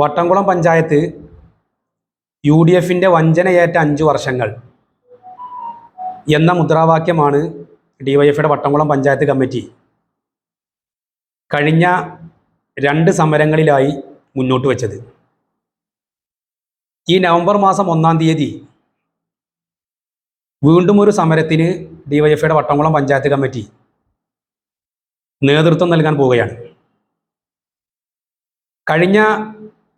Vattamkulam panchayat U D എഫിന്റെ വഞ്ചനയേറ്റ അഞ്ച് വർഷങ്ങൾ എന്ന മുദ്രാവാക്യമാണ് ഡിവൈഎഫിയുടെ വട്ടംകുളം പഞ്ചായത്ത് കമ്മിറ്റി കഴിഞ്ഞ രണ്ട് സമരങ്ങളിലായി മുന്നോട്ട് വെച്ചത്. ഈ നവംബർ മാസം ഒന്നാം തീയതി വീണ്ടും ഒരു സമരത്തിന് ഡിവൈഎഫ്ഐയുടെ വട്ടംകുളം പഞ്ചായത്ത് കമ്മിറ്റി നേതൃത്വം നൽകാൻ പോവുകയാണ്. കഴിഞ്ഞ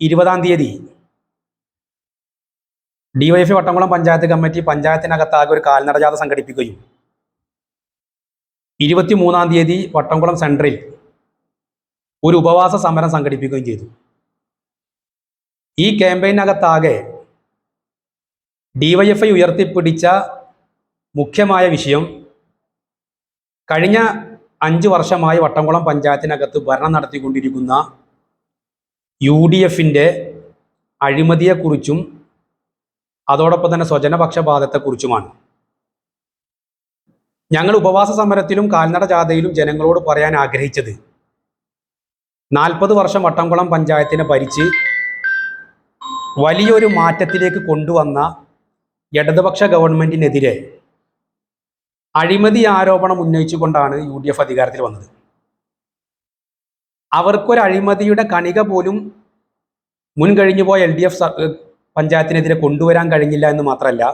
ഇരുപതാം തീയതി. ഡിവൈഎഫ് വട്ടംകുളം പഞ്ചായത്ത് കമ്മിറ്റി പഞ്ചായത്തിനകത്താകെ ഒരു കാൽനട ജാഥ സംഘടിപ്പിക്കുകയും ഇരുപത്തി മൂന്നാം തീയതി വട്ടംകുളം സെൻട്രൽ ഒരു ഉപവാസ സമരം സംഘടിപ്പിക്കുകയും ചെയ്തു. ഈ ക്യാമ്പയിനകത്താകെ ഡിവൈഎഫ്ഐ ഉയർത്തിപ്പിടിച്ച മുഖ്യമായ വിഷയം കഴിഞ്ഞ അഞ്ച് വർഷമായി വട്ടംകുളം പഞ്ചായത്തിനകത്ത് ഭരണം നടത്തിക്കൊണ്ടിരിക്കുന്ന യു ഡി എഫിന്റെ അഴിമതിയെക്കുറിച്ചും അതോടൊപ്പം തന്നെ സ്വജനപക്ഷപാതത്തെക്കുറിച്ചുമാണ്. ഞങ്ങൾ ഉപവാസ സമരത്തിലും കാൽനട ജാഥയിലും ജനങ്ങളോട് പറയാൻ ആഗ്രഹിച്ചത് നാൽപ്പത് വർഷം വട്ടംകുളം പഞ്ചായത്തിനെ ഭരിച്ച് വലിയൊരു മാറ്റത്തിലേക്ക് കൊണ്ടുവന്ന ഇടതുപക്ഷ ഗവൺമെന്റിനെതിരെ അഴിമതി ആരോപണം ഉന്നയിച്ചുകൊണ്ടാണ് യു ഡി എഫ് അധികാരത്തിൽ വന്നത്. അവർക്കൊരു അഴിമതിയുടെ കണിക പോലും മുൻകഴിഞ്ഞു പോയ എൽ ഡി എഫ് പഞ്ചായത്തിനെതിരെ കൊണ്ടുവരാൻ കഴിഞ്ഞില്ല എന്ന് മാത്രമല്ല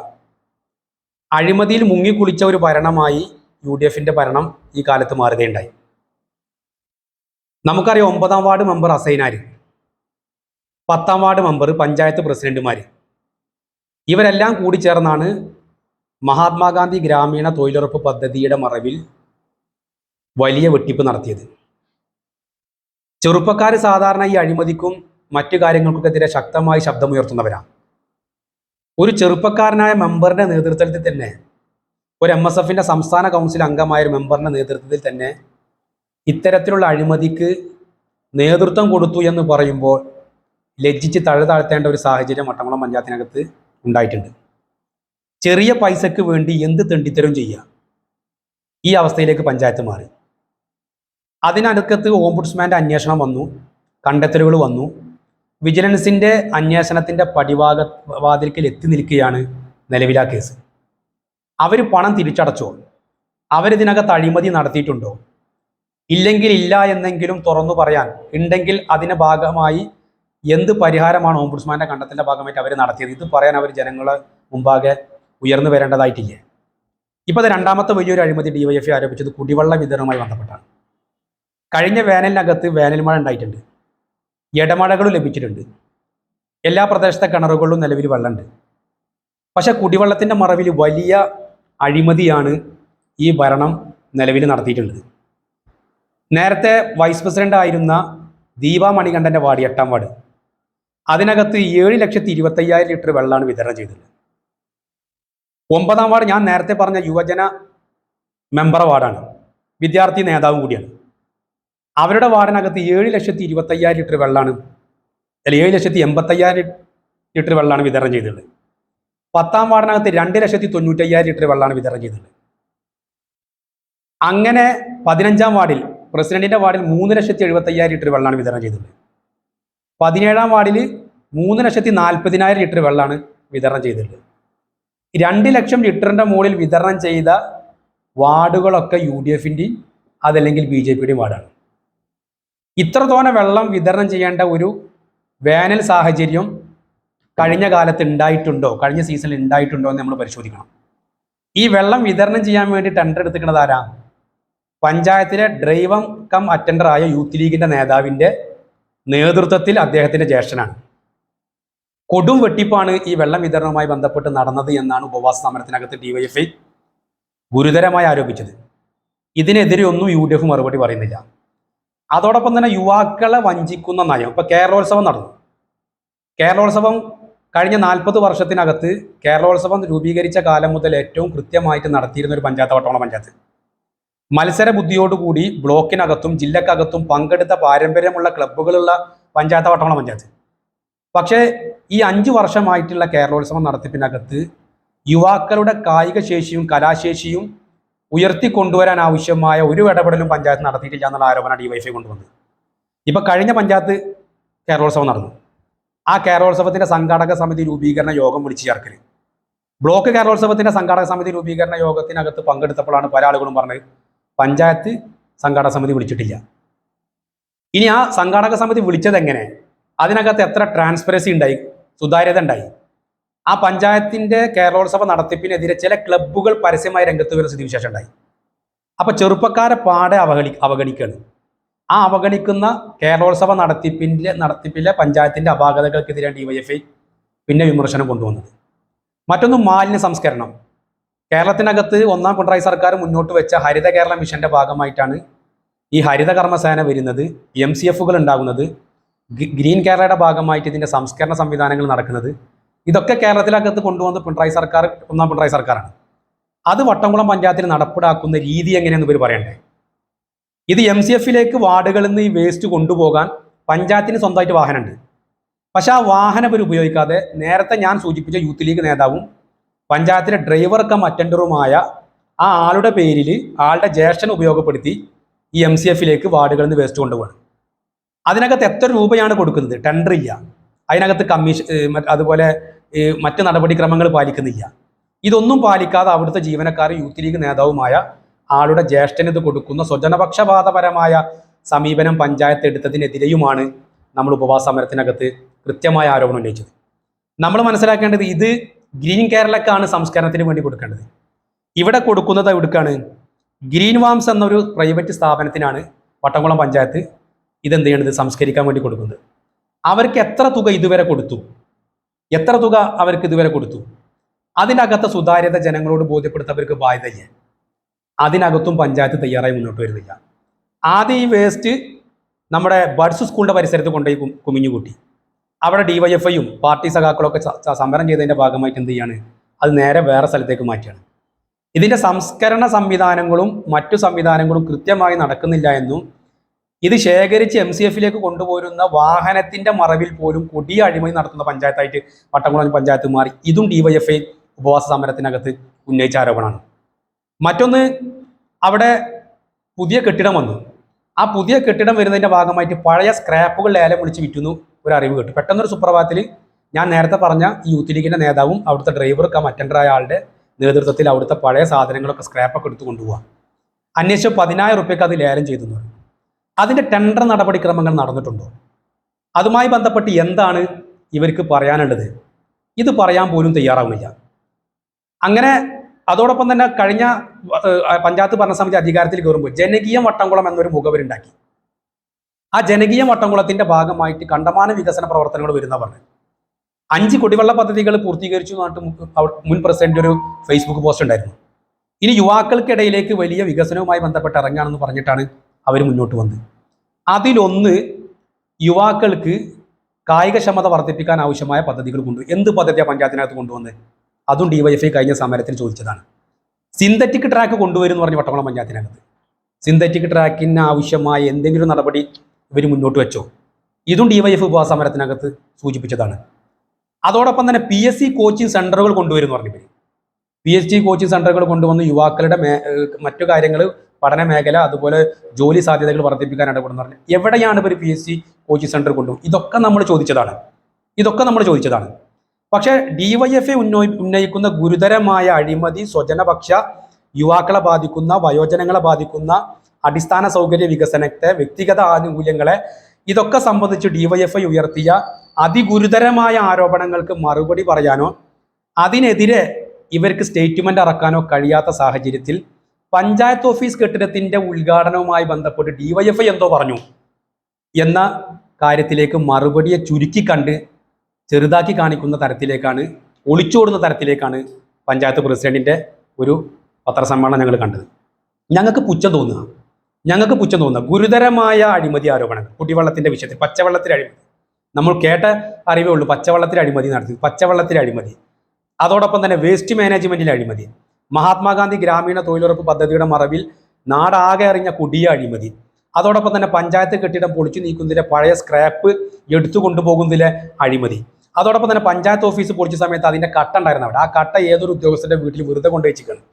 അഴിമതിയിൽ മുങ്ങിക്കുളിച്ച ഒരു ഭരണമായി യു ഡി എഫിന്റെ ഭരണം ഈ കാലത്ത് മാറുകയുണ്ടായി. നമുക്കറിയാം ഒമ്പതാം വാർഡ് മെമ്പർ അസൈനാർ പത്താം വാർഡ് മെമ്പർ പഞ്ചായത്ത് പ്രസിഡന്റുമാർ ഇവരെല്ലാം കൂടി ചേർന്നാണ് മഹാത്മാഗാന്ധി ഗ്രാമീണ തൊഴിലുറപ്പ് പദ്ധതിയുടെ മറവിൽ വലിയ വെട്ടിപ്പ് നടത്തിയത്. ചെറുപ്പക്കാർ സാധാരണ ഈ അഴിമതിക്കും മറ്റു കാര്യങ്ങൾക്കൊക്കെതിരെ ശക്തമായി ശബ്ദമുയർത്തുന്നവരാണ്. ഒരു ചെറുപ്പക്കാരനായ മെമ്പറിന്റെ നേതൃത്വത്തിൽ തന്നെ ഒരു എം എസ് എഫിന്റെ സംസ്ഥാന കൗൺസിൽ അംഗമായ ഒരു മെമ്പറിന്റെ നേതൃത്വത്തിൽ തന്നെ ഇത്തരത്തിലുള്ള അഴിമതിക്ക് നേതൃത്വം കൊടുത്തു എന്ന് പറയുമ്പോൾ ലജ്ജിച്ച് തഴ താഴ്ത്തേണ്ട ഒരു സാഹചര്യം വട്ടംകുളം പഞ്ചായത്തിനകത്ത് ഉണ്ടായിട്ടുണ്ട്. ചെറിയ പൈസക്ക് വേണ്ടി എന്ത് തെണ്ടിത്തരം ചെയ്യുക? ഈ അവസ്ഥയിലേക്ക് പഞ്ചായത്ത് മാറി. അതിനടുക്കത്ത് ഓംബുഡ്സ്മാന്റെ അന്വേഷണം വന്നു കണ്ടെത്തലുകൾ വന്നു. വിജിലൻസിന്റെ അന്വേഷണത്തിന്റെ പടിവാക വാതിൽക്കൽ എത്തി നിൽക്കുകയാണ് നിലവിലാ കേസ്. അവർ പണം തിരിച്ചടച്ചോ? അവരിതിനകത്ത് അഴിമതി നടത്തിയിട്ടുണ്ടോ? ഇല്ലെങ്കിൽ ഇല്ല എന്നെങ്കിലും തുറന്നു പറയാൻ ഉണ്ടെങ്കിൽ അതിന്റെ ഭാഗമായി എന്ത് പരിഹാരമാണ് ഓംബുഡ്സ്മാന്റെ കണ്ടെത്തലിന്റെ ഭാഗമായിട്ട് അവർ നടത്തിയത്? ഇത് പറയാൻ അവർ ജനങ്ങളെ മുമ്പാകെ ഉയർന്നു വരേണ്ടതായിട്ടില്ലേ? ഇപ്പോൾ രണ്ടാമത്തെ വലിയൊരു അഴിമതി ഡിവൈഎഫ്ഐ ആരോപിച്ചത് കുടിവെള്ള വിതരണവുമായി ബന്ധപ്പെട്ടാണ്. കഴിഞ്ഞ വേനലിനകത്ത് വേനൽമഴ ഉണ്ടായിട്ടുണ്ട്. ഇടമഴകളും ലഭിച്ചിട്ടുണ്ട്. എല്ലാ പ്രദേശത്തെ കിണറുകളിലും നിലവിൽ വെള്ളമുണ്ട്. പക്ഷേ കുടിവെള്ളത്തിന്റെ മറവിൽ വലിയ അഴിമതിയാണ് ഈ ഭരണം നിലവിൽ നടത്തിയിട്ടുള്ളത്. നേരത്തെ വൈസ് പ്രസിഡന്റ് ആയിരുന്ന ദീപ മണികണ്ഠന്റെ വാർഡ് എട്ടാം വാർഡ്. അതിനകത്ത് ഏഴ് ലക്ഷത്തി ഇരുപത്തയ്യായിരം ലിറ്റർ വെള്ളമാണ് വിതരണം ചെയ്തത്. ഒമ്പതാം വാർഡ് ഞാൻ നേരത്തെ പറഞ്ഞ യുവജന മെമ്പർ വാർഡാണ്. വിദ്യാർത്ഥി നേതാവും കൂടിയാണ്. അവരുടെ വാർഡിനകത്ത് ഏഴ് ലക്ഷത്തി ഇരുപത്തയ്യായിരം ലിറ്റർ വെള്ളമാണ്. അല്ല ഏഴ് ലക്ഷത്തി എൺപത്തയ്യായിരം ലിറ്റർ വെള്ളമാണ് വിതരണം ചെയ്തിട്ടുള്ളത്. പത്താം വാർഡിനകത്ത് രണ്ട് ലക്ഷത്തി തൊണ്ണൂറ്റയ്യായിരം ലിറ്റർ വെള്ളമാണ് വിതരണം ചെയ്തിട്ടുള്ളത്. അങ്ങനെ പതിനഞ്ചാം വാർഡിൽ പ്രസിഡന്റിന്റെ വാർഡിൽ മൂന്ന് ലക്ഷത്തി എഴുപത്തയ്യായിരം ലിറ്റർ വെള്ളമാണ് വിതരണം ചെയ്തിട്ടുള്ളത്. പതിനേഴാം വാർഡിൽ മൂന്ന് ലക്ഷത്തി നാൽപ്പതിനായിരം ലിറ്റർ വെള്ളമാണ് വിതരണം ചെയ്തിട്ടുള്ളത്. രണ്ട് ലക്ഷം ലിറ്ററിന്റെ മുകളിൽ വിതരണം ചെയ്ത വാർഡുകളൊക്കെ യു ഡി എഫിന്റെയും അതല്ലെങ്കിൽ ബി ജെ പിയുടെയും വാർഡാണ്. ഇത്രത്തോന വെള്ളം വിതരണം ചെയ്യേണ്ട ഒരു വേനൽ സാഹചര്യം കഴിഞ്ഞ കാലത്ത് ഉണ്ടായിട്ടുണ്ടോ? കഴിഞ്ഞ സീസണിൽ ഉണ്ടായിട്ടുണ്ടോ എന്ന് നമ്മൾ പരിശോധിക്കണം. ഈ വെള്ളം വിതരണം ചെയ്യാൻ വേണ്ടി ടെൻഡർ എടുത്തിക്കുന്നത് ആരാ? പഞ്ചായത്തിലെ ഡ്രൈവം കം അറ്റൻഡറായ യൂത്ത് ലീഗിന്റെ നേതാവിന്റെ നേതൃത്വത്തിൽ അദ്ദേഹത്തിന്റെ ജ്യേഷ്ഠനാണ്. കൊടും വെട്ടിപ്പാണ് ഈ വെള്ളം വിതരണവുമായി ബന്ധപ്പെട്ട് നടന്നത് എന്നാണ് ഉപവാസ സമരത്തിനകത്ത് ഡിവൈഎഫ്ഐ ഗുരുതരമായി ആരോപിച്ചത്. ഇതിനെതിരെ ഒന്നും യു ഡി എഫ് മറുപടി പറയുന്നില്ല. അതോടൊപ്പം തന്നെ യുവാക്കളെ വഞ്ചിക്കുന്ന നയം. ഇപ്പൊ കേരളോത്സവം നടന്നു. കേരളോത്സവം കഴിഞ്ഞ നാൽപ്പത് വർഷത്തിനകത്ത് കേരളോത്സവം രൂപീകരിച്ച കാലം മുതൽ ഏറ്റവും കൃത്യമായിട്ട് നടത്തിയിരുന്ന ഒരു പഞ്ചായത്ത് വട്ടവണ പഞ്ചായത്ത്. മത്സര ബുദ്ധിയോടുകൂടി ബ്ലോക്കിനകത്തും ജില്ലക്കകത്തും പങ്കെടുത്ത പാരമ്പര്യമുള്ള ക്ലബ്ബുകളുള്ള പഞ്ചായത്ത് വട്ടവണ പഞ്ചായത്ത്. പക്ഷേ ഈ അഞ്ചു വർഷമായിട്ടുള്ള കേരളോത്സവം നടത്തിപ്പിനകത്ത് യുവാക്കളുടെ കായിക ശേഷിയും കലാശേഷിയും ഉയർത്തിക്കൊണ്ടുവരാൻ ആവശ്യമായ ഒരു ഇടപെടലും പഞ്ചായത്ത് നടത്തിയിട്ടില്ല എന്നുള്ള ആരോപണം ഡിവൈഫൈ കൊണ്ടുവന്നത് ഇപ്പൊ കഴിഞ്ഞ പഞ്ചായത്ത് കേരളോത്സവം നടന്നു. ആ കേരളോത്സവത്തിന്റെ സംഘാടക സമിതി രൂപീകരണ യോഗം വിളിച്ചു ചേർക്കൽ ബ്ലോക്ക് കേരളോത്സവത്തിന്റെ സംഘാടക സമിതി രൂപീകരണ യോഗത്തിനകത്ത് പങ്കെടുത്തപ്പോഴാണ് പല ആളുകളും പറഞ്ഞത് പഞ്ചായത്ത് സംഘാടക സമിതി വിളിച്ചിട്ടില്ല. ഇനി ആ സംഘാടക സമിതി വിളിച്ചത് എങ്ങനെ അതിനകത്ത് എത്ര ട്രാൻസ്പെറൻസി ഉണ്ടായി? സുതാര്യത ഉണ്ടായി? ആ പഞ്ചായത്തിന്റെ കേരളോത്സവ നടത്തിപ്പിനെതിരെ ചില ക്ലബ്ബുകൾ പരസ്യമായി രംഗത്ത് വരുന്ന സ്ഥിതിവിശേഷം ഉണ്ടായി. അപ്പൊ ചെറുപ്പക്കാരെ പാടെ അവഗണി അവഗണിക്കുകയാണ് ആ അവഗണിക്കുന്ന കേരളോത്സവ നടത്തിപ്പിന്റെ നടത്തിപ്പിലെ പഞ്ചായത്തിന്റെ അപാകതകൾക്കെതിരെ ഡിവൈഎഫ്ഐ പിന്നെ വിമർശനം കൊണ്ടുവന്നത്. മറ്റൊന്ന് മാലിന്യ സംസ്കരണം. കേരളത്തിനകത്ത് ഒന്നാം പിണറായി സർക്കാർ മുന്നോട്ട് വെച്ച ഹരിത കേരള മിഷന്റെ ഭാഗമായിട്ടാണ് ഈ ഹരിത കർമ്മസേന വരുന്നത് എം സി എഫുകൾ ഉണ്ടാകുന്നത് ഗ്രീൻ കേരളയുടെ ഭാഗമായിട്ട് ഇതിന്റെ സംസ്കരണ സംവിധാനങ്ങൾ നടക്കുന്നത് ഇതൊക്കെ കേരളത്തിലകത്ത് കൊണ്ടുവന്ന പിണറായി സർക്കാർ ഒന്നാം പിണറായി സർക്കാരാണ്. അത് വട്ടംകുളം പഞ്ചായത്തിൽ നടപ്പിലാക്കുന്ന രീതി എങ്ങനെയെന്ന് ഇവർ പറയണ്ടേ? ഇത് എം സി എഫിലേക്ക് വാർഡുകളിൽ നിന്ന് ഈ വേസ്റ്റ് കൊണ്ടുപോകാൻ പഞ്ചായത്തിന് സ്വന്തമായിട്ട് വാഹനമുണ്ട്. പക്ഷെ ആ വാഹനം ഇവർ ഉപയോഗിക്കാതെ നേരത്തെ ഞാൻ സൂചിപ്പിച്ച യൂത്ത് ലീഗ് നേതാവും പഞ്ചായത്തിലെ ഡ്രൈവർ കം അറ്റൻഡറുമായ ആ ആളുടെ പേരിൽ ആളുടെ ജ്യേഷ്ഠൻ ഉപയോഗപ്പെടുത്തി ഈ എം സി എഫിലേക്ക് വാർഡുകളിൽ നിന്ന് വേസ്റ്റ് കൊണ്ടുപോകണം അതിനകത്ത് എത്ര രൂപയാണ് കൊടുക്കുന്നത്? ടെൻഡർ ഇല്ല. അതിനകത്ത് കമ്മീഷൻ അതുപോലെ മറ്റ് നടപടിക്രമങ്ങൾ പാലിക്കുന്നില്ല. ഇതൊന്നും പാലിക്കാതെ അവിടുത്തെ ജീവനക്കാർ യൂത്ത് ലീഗ് നേതാവുമായ ആളുടെ ജ്യേഷ്ഠന് ഇത് കൊടുക്കുന്ന സ്വജനപക്ഷപാതപരമായ സമീപനം പഞ്ചായത്ത് എടുത്തതിനെതിരെയുമാണ് നമ്മൾ ഉപവാസ സമരത്തിനകത്ത് കൃത്യമായ ആരോപണം ഉന്നയിച്ചത്. നമ്മൾ മനസ്സിലാക്കേണ്ടത് ഇത് ഗ്രീൻ കേരളക്കാണ് സംസ്കരണത്തിന് വേണ്ടി കൊടുക്കേണ്ടത്. ഇവിടെ കൊടുക്കുന്നത് എവിടുക്കാണ്? ഗ്രീൻ വാംസ് എന്നൊരു പ്രൈവറ്റ് സ്ഥാപനത്തിനാണ് വട്ടംകുളം പഞ്ചായത്ത് ഇതെന്ത് ചെയ്യണത്? സംസ്കരിക്കാൻ വേണ്ടി കൊടുക്കുന്നത്. അവർക്ക് എത്ര തുക ഇതുവരെ കൊടുത്തു? എത്ര തുക അവർക്ക് ഇതുവരെ കൊടുത്തു? അതിനകത്തെ സുതാര്യത ജനങ്ങളോട് ബോധ്യപ്പെടുത്തവർക്ക് ബാധ്യതയില്ല അതിനകത്തും പഞ്ചായത്ത് തയ്യാറായി മുന്നോട്ട് വരുന്നില്ല. ആദ്യം ഈ വേസ്റ്റ് നമ്മുടെ ബഡ്സ് സ്കൂളിന്റെ പരിസരത്ത് കൊണ്ടുപോയി കുമിഞ്ഞുകൂട്ടി. അവിടെ ഡിവൈഎഫ്ഐയും പാർട്ടി സഖാക്കളൊക്കെ സമരം ചെയ്തതിന്റെ ഭാഗമായിട്ട് എന്ത് ചെയ്യാണ്? അത് നേരെ വേറെ സ്ഥലത്തേക്ക് മാറ്റിയാണ് ഇതിന്റെ സംസ്കരണ സംവിധാനങ്ങളും മറ്റു സംവിധാനങ്ങളും കൃത്യമായി നടക്കുന്നില്ല എന്നും ഇത് ശേഖരിച്ച് എം സി എഫിലേക്ക് കൊണ്ടുപോരുന്ന വാഹനത്തിന്റെ മറവിൽ പോലും കൊടിയ അഴിമതി നടത്തുന്ന പഞ്ചായത്തായിട്ട് വട്ടംകുളം പഞ്ചായത്ത് മാറി. ഇതും ഡിവൈഎഫ്ഐ ഉപവാസ സമരത്തിനകത്ത് ഉന്നയിച്ച ആരോപണമാണ്. മറ്റൊന്ന് അവിടെ പുതിയ കെട്ടിടം വന്നു. ആ പുതിയ കെട്ടിടം വരുന്നതിന്റെ ഭാഗമായിട്ട് പഴയ സ്ക്രാപ്പുകൾ ലേലം വിളിച്ച് വിറ്റുന്നു ഒരു അറിവ് കിട്ടും. പെട്ടെന്നൊരു സുപ്രഭാതത്തിൽ ഞാൻ നേരത്തെ പറഞ്ഞ യൂത്ത് ലീഗിന്റെ നേതാവും അവിടുത്തെ ഡ്രൈവർ ആ മറ്റൻഡറായ ആളുടെ നേതൃത്വത്തിൽ അവിടുത്തെ പഴയ സാധനങ്ങളൊക്കെ സ്ക്രാപ്പൊക്കെ എടുത്ത് കൊണ്ടുപോകാം അന്വേഷിച്ച് പതിനായിരം റുപ്യക്ക് അത് ലേലം ചെയ്തു എന്ന്. അതിന്റെ ടെൻഡർ നടപടിക്രമങ്ങൾ നടന്നിട്ടുണ്ടോ? അതുമായി ബന്ധപ്പെട്ട് എന്താണ് ഇവർക്ക് പറയാനുള്ളത്? ഇത് പറയാൻ പോലും തയ്യാറാവുന്നില്ല. അങ്ങനെ അതോടൊപ്പം തന്നെ കഴിഞ്ഞ പഞ്ചായത്ത് ഭരണസമിതി അധികാരത്തിൽ കയറുമ്പോൾ ജനകീയം വട്ടംകുളം എന്നൊരു മുഖവരുണ്ടാക്കി. ആ ജനകീയ വട്ടംകുളത്തിന്റെ ഭാഗമായിട്ട് കണ്ടമാന വികസന പ്രവർത്തനങ്ങൾ വരുന്നവർ. അഞ്ച് കുടിവെള്ള പദ്ധതികൾ പൂർത്തീകരിച്ചു എന്നിട്ട് മുൻ പ്രസിഡന്റ് ഒരു ഫേസ്ബുക്ക് പോസ്റ്റ് ഉണ്ടായിരുന്നു. ഇനി യുവാക്കൾക്കിടയിലേക്ക് വലിയ വികസനവുമായി ബന്ധപ്പെട്ട് ഇറങ്ങുകയാണെന്ന് പറഞ്ഞിട്ടാണ് അവർ മുന്നോട്ട് വന്നത് അതിലൊന്ന് യുവാക്കൾക്ക് കായികക്ഷമത വർദ്ധിപ്പിക്കാൻ ആവശ്യമായ പദ്ധതികൾ കൊണ്ടു എന്ത് പദ്ധതിയാണ് പഞ്ചായത്തിനകത്ത് കൊണ്ടുവന്നത് അതും ഡിവൈഎഫ്ഐ കഴിഞ്ഞ സമരത്തിൽ ചോദിച്ചതാണ്. സിന്തറ്റിക് ട്രാക്ക് കൊണ്ടുവരും എന്ന് പറഞ്ഞ് വട്ടക്കുളം പഞ്ചായത്തിനകത്ത്. സിന്തറ്റിക് ട്രാക്കിന് ആവശ്യമായ എന്തെങ്കിലും നടപടി ഇവർ മുന്നോട്ട് വെച്ചോ? ഇതും ഡിവൈഎഫ് ഉപവാസ സമരത്തിനകത്ത് സൂചിപ്പിച്ചതാണ്. അതോടൊപ്പം തന്നെ പി എസ് സി കോച്ചിങ് സെന്ററുകൾ കൊണ്ടുവരും എന്ന് പറഞ്ഞു പി എസ് സി കോച്ചിങ് സെന്ററുകൾ കൊണ്ടുവന്ന് യുവാക്കളുടെ മറ്റു കാര്യങ്ങൾ പഠന മേഖല അതുപോലെ ജോലി സാധ്യതകൾ വർദ്ധിപ്പിക്കാൻ ഇടപെടുന്നു പറഞ്ഞു. എവിടെയാണ് ഇവർ P S C coaching centre കൊണ്ടു ഇതൊക്കെ നമ്മൾ ചോദിച്ചതാണ്. ഇതൊക്കെ നമ്മൾ ചോദിച്ചതാണ്. പക്ഷേ ഡിവൈഎഫ്ഐ ഉന്നയി ഉന്നയിക്കുന്ന ഗുരുതരമായ അഴിമതി സ്വജനപക്ഷ യുവാക്കളെ ബാധിക്കുന്ന വയോജനങ്ങളെ ബാധിക്കുന്ന അടിസ്ഥാന സൗകര്യ വികസനത്തെ വ്യക്തിഗത ആനുകൂല്യങ്ങളെ ഇതൊക്കെ സംബന്ധിച്ച് ഡിവൈഎഫ്ഐ ഉയർത്തിയ അതിഗുരുതരമായ ആരോപണങ്ങൾക്ക് മറുപടി പറയാനോ അതിനെതിരെ ഇവർക്ക് സ്റ്റേറ്റ്മെന്റ് ഇറക്കാനോ കഴിയാത്ത സാഹചര്യത്തിൽ പഞ്ചായത്ത് ഓഫീസ് കെട്ടിടത്തിന്റെ ഉദ്ഘാടനവുമായി ബന്ധപ്പെട്ട് ഡിവൈഎഫ്ഐ എന്തോ പറഞ്ഞു. എന്ന കാര്യത്തിലേക്ക് മറുപടിയെ ചുരുക്കി കണ്ട് ചെറുതാക്കി കാണിക്കുന്ന തരത്തിലേക്കാണ് ഒളിച്ചോടുന്ന തരത്തിലേക്കാണ് പഞ്ചായത്ത് പ്രസിഡന്റിന്റെ ഒരു പത്രസമ്മേളനം ഞങ്ങൾ കണ്ടത്. ഞങ്ങൾക്ക് പുച്ഛം തോന്നുക. ഞങ്ങൾക്ക് പുച്ഛം തോന്നുക. ഗുരുതരമായ അഴിമതി ആരോപണങ്ങൾ. കുടിവെള്ളത്തിന്റെ വിഷയത്തിൽ പച്ചവെള്ളത്തിലെ അഴിമതി. നമ്മൾ കേട്ട അറിവേ ഉള്ളൂ പച്ചവെള്ളത്തിൽ അഴിമതി നടത്തി. പച്ചവെള്ളത്തിൽ അഴിമതി. അതോടൊപ്പം തന്നെ വേസ്റ്റ് മാനേജ്മെന്റിലെ അഴിമതി. മഹാത്മാഗാന്ധി ഗ്രാമീണ തൊഴിലുറപ്പ് പദ്ധതിയുടെ മറവിൽ നാടാകെ അറിഞ്ഞ കുടിയ അഴിമതി. അതോടൊപ്പം തന്നെ പഞ്ചായത്ത് കെട്ടിടം പൊളിച്ചു നീക്കുന്നതിലെ പഴയ സ്ക്രാപ്പ് എടുത്തു കൊണ്ടുപോകുന്നതിലെ അഴിമതി. അതോടൊപ്പം തന്നെ പഞ്ചായത്ത് ഓഫീസ് പൊളിച്ച സമയത്ത് അതിന്റെ കട്ട ഉണ്ടായിരുന്നു അവിടെ. ആ കട്ട ഏതൊരു ഉദ്യോഗസ്ഥന്റെ വീട്ടിൽ വെറുതെ കൊണ്ടുവച്ചിരിക്കണം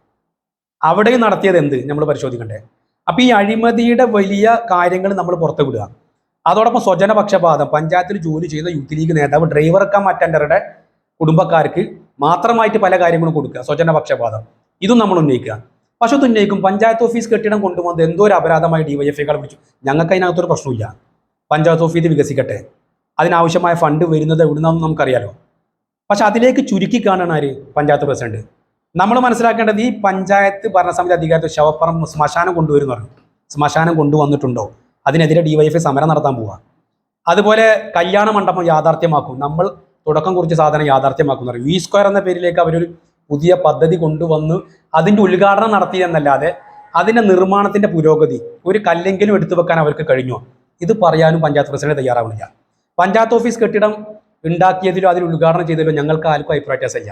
അവിടെയും നടത്തിയത് എന്ത്? നമ്മൾ പരിശോധിക്കണ്ടേ. അപ്പൊ ഈ അഴിമതിയുടെ വലിയ കാര്യങ്ങൾ നമ്മൾ പുറത്തു വിടുക അതോടൊപ്പം സ്വജനപക്ഷപാതം. പഞ്ചായത്തിൽ ജോലി ചെയ്യുന്ന യൂത്ത് ലീഗ് നേതാവ് ഡ്രൈവർ കം അറ്റൻഡറുടെ കുടുംബക്കാർക്ക് മാത്രമായിട്ട് പല കാര്യങ്ങളും കൊടുക്കുക. സ്വജനപക്ഷപാതം. ഇതും നമ്മൾ ഉന്നയിക്കുക. പക്ഷെ ഉന്നയിക്കും. പഞ്ചായത്ത് ഓഫീസ് കെട്ടിടം കൊണ്ടുവന്നത് എന്തോ ഒരു അപരാധമായി ഡിവൈഎഫ്ഐക്കാൾ പിടിച്ചു? ഞങ്ങൾക്ക് അതിനകത്തൊരു പ്രശ്നമില്ല പഞ്ചായത്ത് ഓഫീസ് വികസിക്കട്ടെ. അതിനാവശ്യമായ ഫണ്ട് വരുന്നത് എവിടുന്നാണെന്ന് നമുക്കറിയാലോ. പക്ഷെ അതിലേക്ക് ചുരുക്കി കാണാൻ ആര്? പഞ്ചായത്ത് പ്രസിഡന്റ്. നമ്മൾ മനസ്സിലാക്കേണ്ടത് ഈ പഞ്ചായത്ത് ഭരണസമിതി അധികാരത്തിൽ ശവപ്പറം ശ്മശാനം കൊണ്ടുവരുന്നു പറഞ്ഞു. ശ്മശാനം കൊണ്ടുവന്നിട്ടുണ്ടോ? അതിനെതിരെ ഡിവൈഎഫ്ഐ സമരം നടത്താൻ പോവുക അതുപോലെ കല്യാണ മണ്ഡപം യാഥാർത്ഥ്യമാക്കും. നമ്മൾ തുടക്കം കുറിച്ച സാധനം യാഥാർത്ഥ്യമാക്കും എന്ന് പറയും. വി സ്ക്വയർ എന്ന പേരിലേക്ക് അവരൊരു പുതിയ പദ്ധതി കൊണ്ടുവന്ന് അതിന്റെ ഉദ്ഘാടനം നടത്തി എന്നല്ലാതെ നിർമ്മാണത്തിന്റെ പുരോഗതി ഒരു കല്ലെങ്കിലും എടുത്തു വെക്കാൻ അവർക്ക് കഴിഞ്ഞു? ഇത് പറയാനും പഞ്ചായത്ത് പ്രസിഡന്റ് തയ്യാറാവുന്നില്ല പഞ്ചായത്ത് ഓഫീസ് കെട്ടിടം ഉണ്ടാക്കിയതിലോ അതിൽ ഉദ്ഘാടനം ചെയ്തതിലോ ഞങ്ങൾക്ക് ആർക്കും അഭിപ്രായ ഇല്ല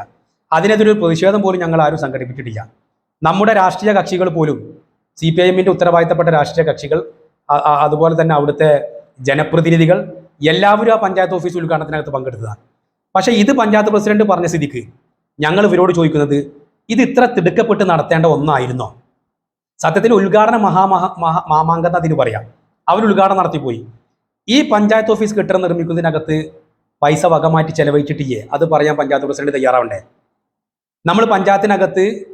അതിനെതിരെ ഒരു പ്രതിഷേധം പോലും ഞങ്ങൾ ആരും സംഘടിപ്പിച്ചിട്ടില്ല. നമ്മുടെ രാഷ്ട്രീയ കക്ഷികൾ പോലും സി പി ഐ എമ്മിന്റെ ഉത്തരവാദിത്തപ്പെട്ട രാഷ്ട്രീയ കക്ഷികൾ അതുപോലെ തന്നെ അവിടുത്തെ ജനപ്രതിനിധികൾ എല്ലാവരും ആ പഞ്ചായത്ത് ഓഫീസ് ഉദ്ഘാടനത്തിനകത്ത് പങ്കെടുത്തതാണ്. പക്ഷേ ഇത് പഞ്ചായത്ത് പ്രസിഡന്റ് പറഞ്ഞ സ്ഥിതിക്ക് ഞങ്ങൾ ഇവരോട് ചോദിക്കുന്നത് ഇത് ഇത്ര തിടുക്കപ്പെട്ട് നടത്തേണ്ട ഒന്നായിരുന്നോ? സത്യത്തിൽ ഉദ്ഘാടന മഹാമഹ മഹാ മാമാങ്കത അതിന് പറയാം. അവർ ഉദ്ഘാടനം നടത്തിപ്പോയി ഈ പഞ്ചായത്ത് ഓഫീസ് കെട്ടിടം നിർമ്മിക്കുന്നതിനകത്ത് പൈസ വകമാറ്റി ചെലവഴിച്ചിട്ടില്ലേ? അത് പറയാൻ പഞ്ചായത്ത് പ്രസിഡന്റ് തയ്യാറാവണ്ടേ? നമ്മൾ പഞ്ചായത്തിനകത്ത്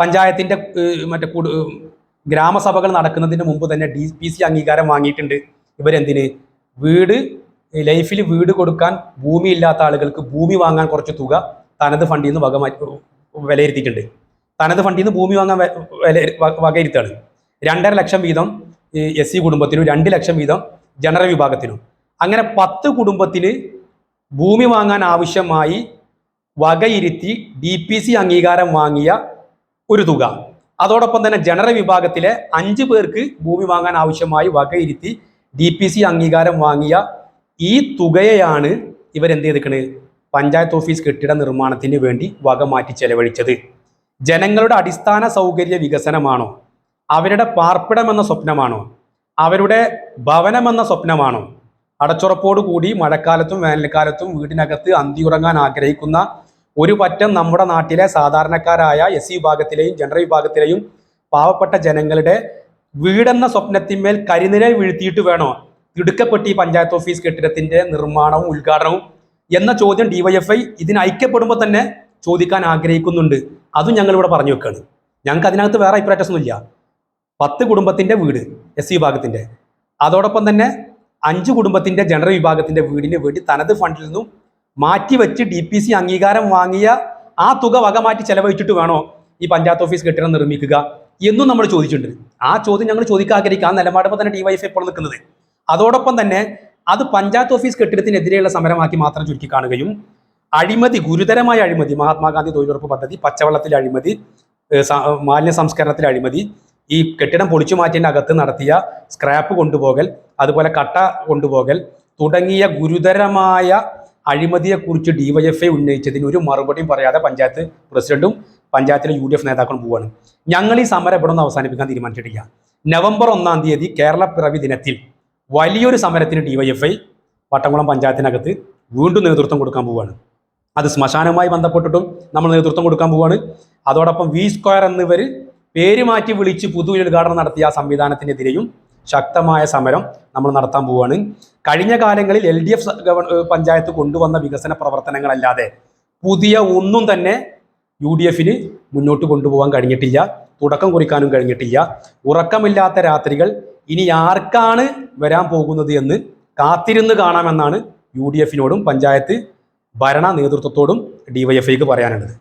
പഞ്ചായത്തിന്റെ മറ്റേ കുടു- ഗ്രാമസഭകൾ നടക്കുന്നതിന് മുമ്പ് തന്നെ ഡി പി സി അംഗീകാരം വാങ്ങിയിട്ടുണ്ട്. ഇവരെന്തിന്? വീട് ലൈഫിൽ വീട് കൊടുക്കാൻ ഭൂമി ഇല്ലാത്ത ആളുകൾക്ക് ഭൂമി വാങ്ങാൻ കുറച്ച് തുക തനത് ഫണ്ടിൽ നിന്ന് വകമാറ്റി വിലയിരുത്തിയിട്ടുണ്ട്. തനത് ഫണ്ടിൽ നിന്ന് ഭൂമി വാങ്ങാൻ വില വകയിരുത്താണ് രണ്ടര ലക്ഷം വീതം എസ് സി കുടുംബത്തിനും രണ്ട് ലക്ഷം വീതം ജനറൽ വിഭാഗത്തിനും. അങ്ങനെ പത്ത് കുടുംബത്തിന് ഭൂമി വാങ്ങാൻ ആവശ്യമായി വകയിരുത്തി ഡി പി സി അംഗീകാരം വാങ്ങിയ ഒരു തുക. അതോടൊപ്പം തന്നെ ജനറൽ വിഭാഗത്തിലെ അഞ്ച് പേർക്ക് ഭൂമി വാങ്ങാൻ ആവശ്യമായി വകയിരുത്തി ഡി പി സി അംഗീകാരം വാങ്ങിയ ഈ തുകയെയാണ് ഇവരെന്ത് ചെയ്തിക്കണത് പഞ്ചായത്ത് ഓഫീസ് കെട്ടിട നിർമ്മാണത്തിന് വേണ്ടി വക മാറ്റി ചെലവഴിച്ചത്. ജനങ്ങളുടെ അടിസ്ഥാന സൗകര്യ വികസനമാണോ? അവരുടെ പാർപ്പിടമെന്ന സ്വപ്നമാണോ? അവരുടെ ഭവനം എന്ന സ്വപ്നമാണോ അടച്ചുറപ്പോടുകൂടി മഴക്കാലത്തും വേനൽക്കാലത്തും വീടിനകത്ത് അന്തിയുറങ്ങാൻ ആഗ്രഹിക്കുന്ന ഒരു പറ്റം നമ്മുടെ നാട്ടിലെ സാധാരണക്കാരായ എസ് സി വിഭാഗത്തിലെയും ജനറൽ വിഭാഗത്തിലെയും പാവപ്പെട്ട ജനങ്ങളുടെ വീടെന്ന സ്വപ്നത്തിന്മേൽ കരിനിര വീഴ്ത്തിയിട്ട് വേണോ? തിടുക്കപ്പെട്ട് പഞ്ചായത്ത് ഓഫീസ് കെട്ടിടത്തിന്റെ നിർമ്മാണവും ഉദ്ഘാടനവും എന്ന ചോദ്യം ഡിവൈഎഫ്ഐ ഇതിന് ഐക്യപ്പെടുമ്പോൾ തന്നെ ചോദിക്കാൻ ആഗ്രഹിക്കുന്നുണ്ട്. അതും ഞങ്ങൾ ഇവിടെ പറഞ്ഞു വെക്കുകയാണ് ഞങ്ങൾക്ക് അതിനകത്ത് വേറെ അഭിപ്രായസൊന്നുമില്ല പത്ത് കുടുംബത്തിന്റെ വീട് എസ് സി വിഭാഗത്തിന്റെ. അതോടൊപ്പം തന്നെ അഞ്ച് കുടുംബത്തിന്റെ ജനറൽ വിഭാഗത്തിന്റെ വീടിന് വേണ്ടി തനത് ഫണ്ടിൽ നിന്നും മാറ്റിവെച്ച് ഡി പി സി അംഗീകാരം വാങ്ങിയ ആ തുക വക മാറ്റി ചെലവഴിച്ചിട്ട് വേണോ ഈ പഞ്ചായത്ത് ഓഫീസ് കെട്ടിടം നിർമ്മിക്കുക എന്നും നമ്മൾ ചോദിച്ചിട്ടുണ്ട്. ആ ചോദ്യം ഞങ്ങൾ ചോദിക്കാൻ ആഗ്രഹിക്കുക. ആ നിലപാടുമ്പോൾ തന്നെ ഡിവൈഎഫ് ഇപ്പോൾ നിൽക്കുന്നത്. അതോടൊപ്പം തന്നെ അത് പഞ്ചായത്ത് ഓഫീസ് കെട്ടിടത്തിനെതിരെയുള്ള സമരമാക്കി മാത്രം ചുരുക്കി കാണുകയും അഴിമതി ഗുരുതരമായ അഴിമതി മഹാത്മാഗാന്ധി തൊഴിലുറപ്പ് പദ്ധതി പച്ചവെള്ളത്തിലെ അഴിമതി മാലിന്യ സംസ്കരണത്തിലെ അഴിമതി ഈ കെട്ടിടം പൊളിച്ചു മാറ്റിയതിന്റെ അകത്ത് നടത്തിയ സ്ക്രാപ്പ് കൊണ്ടുപോകൽ അതുപോലെ കട്ട കൊണ്ടുപോകൽ തുടങ്ങിയ ഗുരുതരമായ അഴിമതിയെക്കുറിച്ച് ഡിവൈഎഫ്ഐ ഉന്നയിച്ചതിന് ഒരു മറുപടിയും പറയാതെ പഞ്ചായത്ത് പ്രസിഡന്റും പഞ്ചായത്തിലെ യു ഡി എഫ് നേതാക്കളും പോവാണ്. ഞങ്ങൾ ഈ സമരം ഇവിടെ നിന്ന് അവസാനിപ്പിക്കാൻ തീരുമാനിച്ചിട്ടില്ല. നവംബർ ഒന്നാം തീയതി കേരള പിറവി ദിനത്തിൽ വലിയൊരു സമരത്തിന് ഡിവൈഎഫ്ഐ വട്ടംകുളം പഞ്ചായത്തിനകത്ത് വീണ്ടും നേതൃത്വം കൊടുക്കാൻ പോവുകയാണ്. അത് ശ്മശാനവുമായി ബന്ധപ്പെട്ടിട്ടും നമ്മൾ നേതൃത്വം കൊടുക്കാൻ പോവുകയാണ്. അതോടൊപ്പം വി സ്ക്വയർ എന്നിവർ പേര് മാറ്റി വിളിച്ച് പുതു ഉദ്ഘാടനം നടത്തിയ ആ സംവിധാനത്തിനെതിരെയും ശക്തമായ സമരം നമ്മൾ നടത്താൻ പോവുകയാണ്. കഴിഞ്ഞ കാലങ്ങളിൽ എൽ ഡി എഫ് പഞ്ചായത്ത് കൊണ്ടുവന്ന വികസന പ്രവർത്തനങ്ങളല്ലാതെ പുതിയ ഒന്നും തന്നെ യു ഡി എഫിന് മുന്നോട്ട് കൊണ്ടുപോകാൻ കഴിഞ്ഞിട്ടില്ല. തുടക്കം കുറിക്കാനും കഴിഞ്ഞിട്ടില്ല. ഉറക്കമില്ലാത്ത രാത്രികൾ ഇനി ആർക്കാണ് വരാൻ പോകുന്നത് എന്ന് കാത്തിരുന്ന് കാണാമെന്നാണ് യു ഡി എഫിനോടും പഞ്ചായത്ത് ഭരണ നേതൃത്വത്തോടും ഡിവൈഎഫ്ഐക്ക് പറയാനുള്ളത്.